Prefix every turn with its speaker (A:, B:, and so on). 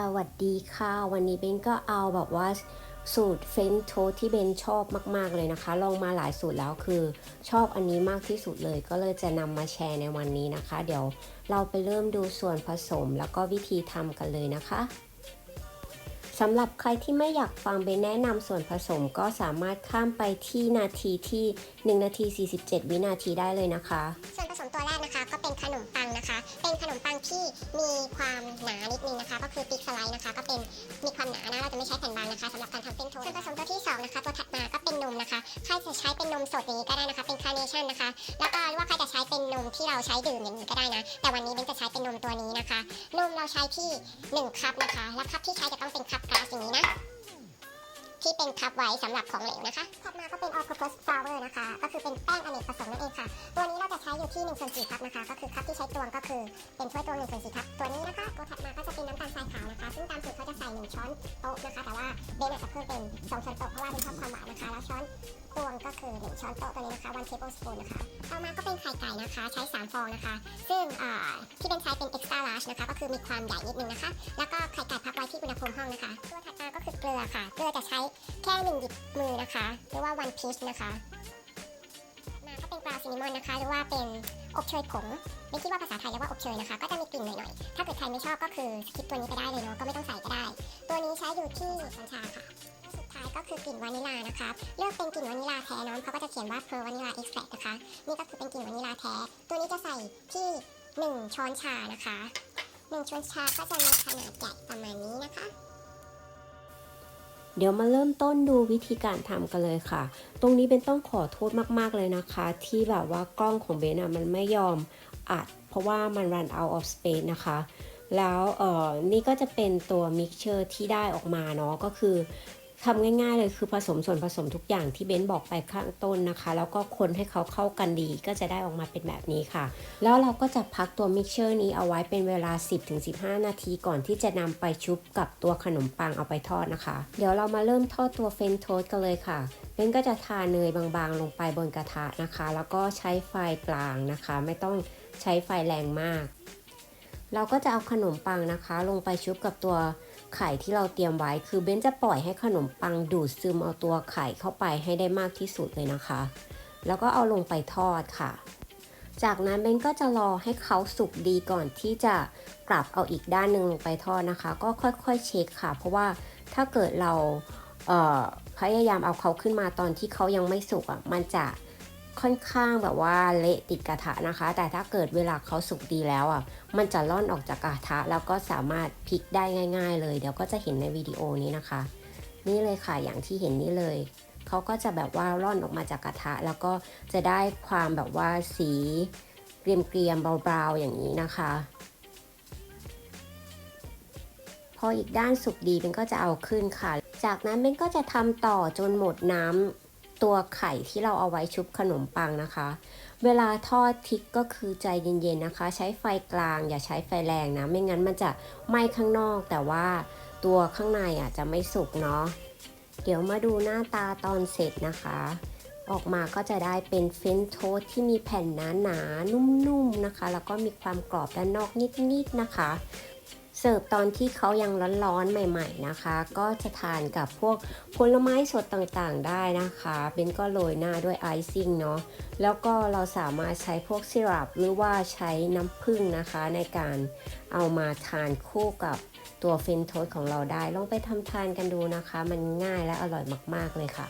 A: สวัสดีค่ะ วันนี้เบนก็เอาแบบว่าสูตรเฟรนช์โทสที่เบนชอบมาก ๆ เลยนะคะ ลองมาหลายสูตรแล้วคือชอบอันนี้มากที่สุดเลย ก็เลยจะนำมาแชร์ในวันนี้นะคะ เดี๋ยวเราไปเริ่มดูส่วนผสมแล้วก็วิธีทำกันเลยนะคะสำหรับใครที่ไม่อยากฟังเบนแนะนำส่วนผสมก็สามารถข้ามไปที่นาทีที่ 1 นาที 47 วินาทีได้เลยนะคะ
B: ส่วนผสมตัวแรกนะคะ ก็เป็นขนมปัง นะคะ เป็นขนมปังที่มีความหนานิดนึงนะคะ ก็คือติ๊กสไลด์นะคะ ก็เป็นมีความหนานะเราจะไม่ใช้แผ่นบางนะคะสำหรับการทำเส้นโทสต์ส่วนผสมตัวที่สองนะคะตัวถัดมาก็เป็นนมนะคะใครจะใช้เป็นนมสดอย่างนี้ก็ได้นะคะ เป็นคาร์เนชั่นนะคะ แล้วก็หรือว่าใครจะใช้เป็นนมที่เราใช้ดื่มอย่างนี้ก็ได้นะ แต่วันนี้เบนจะใช้เป็นนมตัวนี้นะคะ นมเราใช้ที่1คัพนะคะและคัพที่ใช้จะต้องเป็นคัพกลาสอย่างนี้นะที่เป็นคัพไว้สำหรับของเหลวนะคะ ถัดมาก็เป็น all purpose flour นะคะ ก็คือเป็นแป้งอเนกประสงค์นั่นเองค่ะ ตัวนี้เราจะใช้ อยู่ที่1ส่วน4คัพนะคะ ก็คือคัพที่ใช้ตวงก็คือเป็นถ้วยตวง1ส่วน4คัพตัวนี้นะคะตัวถัดมาก็จะเป็นน้ำตาลทรายขาวนะคะ ซึ่งตามสูตรเขาจะใส่1ช้อนโต๊ะนะคะ แต่ว่าเบนอาจจะเพิ่มเป็น2ช้อนโต๊ะเพราะว่าเป็นชอบความหวานนะคะ แล้วช้อนตวงก็คือ1ช้อนโต๊ะตัวนี้นะคะ1 tablespoon นะคะ ต่อมาก็เป็นไข่ไก่นะคะ ใช้3ฟองนะคะ ซึ่งอ่าที่เป็นใช้เป็น extra large นะคะ ก็คือมีความใหญ่นิดนึงนะคะ แล้วก็ไข่ไก่พักไว้ที่อุณหภูมิห้องนะคะ ตัวถัดมาก็คือเกลือค่ะ เกลือจะใช้แค่หนึ่งหยิบมือนะคะหรือว่า one pinch นะคะ ซินนามอนนะคะหรือว่าเป็นอบเชยผงไม่คิดว่าภาษาไทยเรียกว่าอบเชยนะคะ ก็จะมีกลิ่นหน่อยๆ ถ้าเกิดใครไม่ชอบก็คือสคิปตัวนี้ไปได้เลยเนาะก็ไม่ต้องใส่ก็ได้ ตัวนี้ใช้อยู่ที่ช้อนชาค่ะสุดท้ายก็คือกลิ่นวานิลานะคะเลือกเป็นกลิ่นวานิลาแท้น้องเขาก็จะเขียนว่า pearl vanilla extract นะคะนี่ก็คือเป็นกลิ่นวานิลาแท้ ตัวนี้จะใส่ที่ 1 ช้อนชานะคะ 1 ช้อนชาก็จะมีขนาดใหญ่ประมาณนี้นะคะ
A: เดี๋ยวมาเริ่มต้นดูวิธีการทำกันเลยค่ะ ตรงนี้เบนต้องขอโทษมากๆเลยนะคะ ที่แบบว่ากล้องของเบนอะมันไม่ยอมอัด เพราะว่ามัน run out of space นะคะ แล้วเออนี่ก็จะเป็นตัวมิกเชอร์ที่ได้ออกมาเนาะก็คือ ทำง่ายๆเลยคือผสมส่วนผสมทุกอย่างที่เบนบอกไปข้างต้นนะคะ แล้วก็คนให้เขาเข้ากันดีก็จะได้ออกมาเป็นแบบนี้ค่ะ แล้วเราก็จะพักตัวมิกเชอร์นี้เอาไว้เป็นเวลา 10-15 นาทีก่อนที่จะนำไปชุบกับตัวขนมปังเอาไปทอดนะคะ เดี๋ยวเรามาเริ่มทอดตัวเฟรนช์โทสกันเลยค่ะเบนก็จะทาเนยบางๆ ลงไปบนกระทะนะคะ แล้วก็ใช้ไฟกลางนะคะ ไม่ต้องใช้ไฟแรงมาก เราก็จะเอาขนมปังนะคะ ลงไปชุบกับตัว ไข่ที่เราเตรียมไว้ คือเบนจะปล่อยให้ขนมปังดูดซึมเอาตัวไข่เข้าไปให้ได้มากที่สุดเลยนะคะ แล้วก็เอาลงไปทอดค่ะ จากนั้นเบนก็จะรอให้เขาสุกดีก่อนที่จะกลับเอาอีกด้านหนึ่งลงไปทอดนะคะ ก็ค่อยๆเช็คค่ะ เพราะว่าถ้าเกิดเราเพยายามเอาเขาขึ้นมาตอนที่เขายังไม่สุกอะ มันจะ ค่อนข้างแบบว่าเละติดกระทะนะคะ แต่ถ้าเกิดเวลาเขาสุกดีแล้วอะมันจะล่อนออกจากกระทะ แล้วก็สามารถพลิกได้ง่าย ๆ เลยเดี๋ยวก็จะเห็นในวิดีโอนี้นะคะ นี่เลยค่ะอย่างที่เห็นนี่เลยเขาก็จะแบบว่าร่อนออกมาจากกระทะ แล้วก็จะได้ความแบบว่าสีเกรียมๆเบาๆอย่างนี้นะคะ พออีกด้านสุกดีเป็นก็จะเอาขึ้นค่ะ จากนั้นเป็นก็จะทำต่อจนหมดน้ำ ตัวไข่ที่เราเอาไว้ชุบขนมปังนะคะ เวลาทอดทิกก็คือใจเย็นๆนะคะ ใช้ไฟกลาง อย่าใช้ไฟแรงนะ ไม่งั้นมันจะไหม้ข้างนอก แต่ว่าตัวข้างในอะจะไม่สุกเนาะเดี๋ยวมาดูหน้าตาตอนเสร็จนะคะ ออกมาก็จะได้เป็นเฟรนช์โทสที่มีแผ่นหนาๆนุ่มๆนะคะ แล้วก็มีความกรอบด้านนอกนิดๆนะคะ สิร์ฟตอนที่เขายังร้อนๆ ใหม่ ๆนะคะ ก็จะทานกับพวกผลไม้สดต่างๆ ได้นะคะเบนก็โรยหน้าด้วยไอซิ่งเนาะแล้วก็เราสามารถใช้พวกซิรัปหรือว่าใช้น้ำผึ้งนะคะ ในการเอามาทานคู่กับตัวเฟนโทสของเราได้ ลองไปทำทานกันดูนะคะ มันง่ายและอร่อยมากๆเลยค่ะ